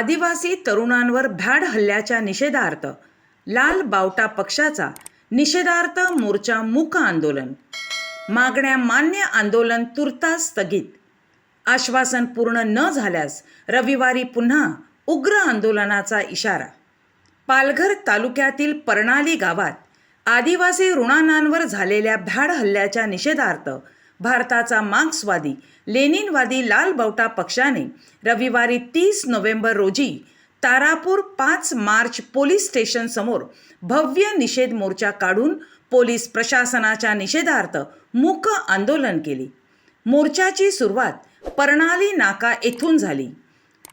आदिवासी तरुणांवर भ्याड हल्ल्याच्या निषेधार्थ लाल बावटा पक्षाचा निषेधार्थ मोर्चा मूक आंदोलन. मागण्या मान्य आंदोलन तुर्तास स्थगित. आश्वासन पूर्ण न झाल्यास रविवारी पुन्हा उग्र आंदोलनाचा इशारा. पालघर तालुक्यातील पर्णाली गावात आदिवासी रुणानांवर झालेल्या भ्याड हल्ल्याच्या निषेधार्थ भारताचा मार्क्सवादी लेनिनवादी लाल बावटा पक्षाने रविवारी तीस नोव्हेंबर रोजी तारापूर पाच मार्च पोलीस स्टेशनसमोर भव्य निषेध मोर्चा काढून पोलीस प्रशासनाच्या निषेधार्थ मूक आंदोलन केले. मोर्चाची सुरुवात पर्णाली नाका येथून झाली.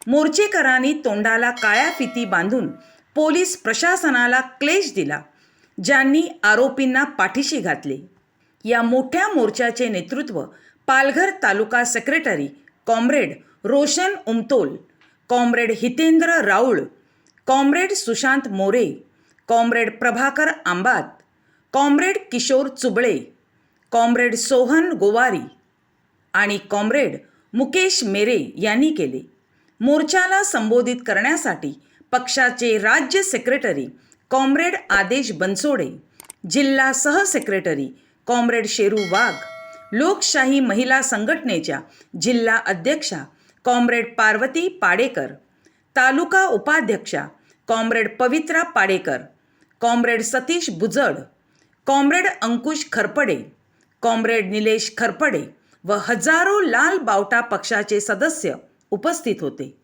मोर्चेकरांनी तोंडाला काळ्या फिती बांधून पोलीस प्रशासनाला क्लेश दिला ज्यांनी आरोपींना पाठीशी घातले. या मोठ्या मोर्चाचे नेतृत्व Palghar taluka secretary comrade Roshan Umtol comrade Hitendra Raul comrade Sushant More comrade Prabhakar Ambat comrade Kishor Chubale comrade Sohan Gowari आणि कॉम्रेड मुकेश मेरे यांनी केले. मोर्चाला संबोधित करण्यासाठी पक्षाचे राज्य सेक्रेटरी कॉम्रेड आदेश बनसोडे जिल्हा सहसेक्रेटरी कॉम्रेड शेरू वाघ लोकशाही महिला संघटनेच्या जिल्हा अध्यक्षा कॉम्रेड पार्वती पाडेकर तालुका उपाध्यक्षा comrade Pavitra Padekar comrade Satish Bujad comrade Ankush Kharpade comrade Nilesh Kharpade व हजारो लाल बावटा पक्षाचे सदस्य उपस्थित होते.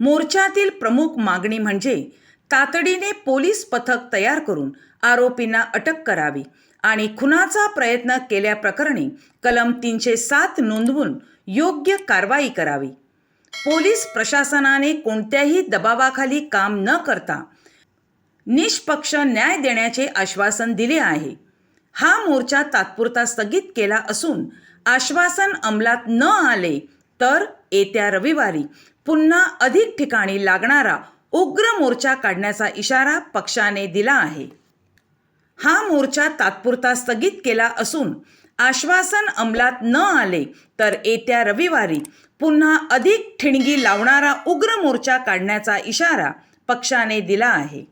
मोर्चातील प्रमुख मागणी म्हणजे तातडीने पोलीस पथक तयार करून आरोपींना अटक करावी आणि खुनाचा प्रयत्न केल्याप्रकरणी कलम तीनशे सात नोंदवून योग्य कारवाई करावी. पोलीस प्रशासनाने कोणत्याही दबावाखाली काम न करता निष्पक्ष न्याय देण्याचे आश्वासन दिले आहे. हा मोर्चा तात्पुरता स्थगित केला असून आश्वासन अंमलात न आले तर येत्या रविवारी पुन्हा अधिक ठिकाणी लागणारा उग्र मोर्चा काढण्याचा इशारा पक्षाने दिला आहे. हा मोर्चा तात्पुरता स्थगित केला असून आश्वासन अंमलात न आले तर येत्या रविवारी पुन्हा अधिक ठिणगी लावणारा उग्र मोर्चा काढण्याचा इशारा पक्षाने दिला आहे.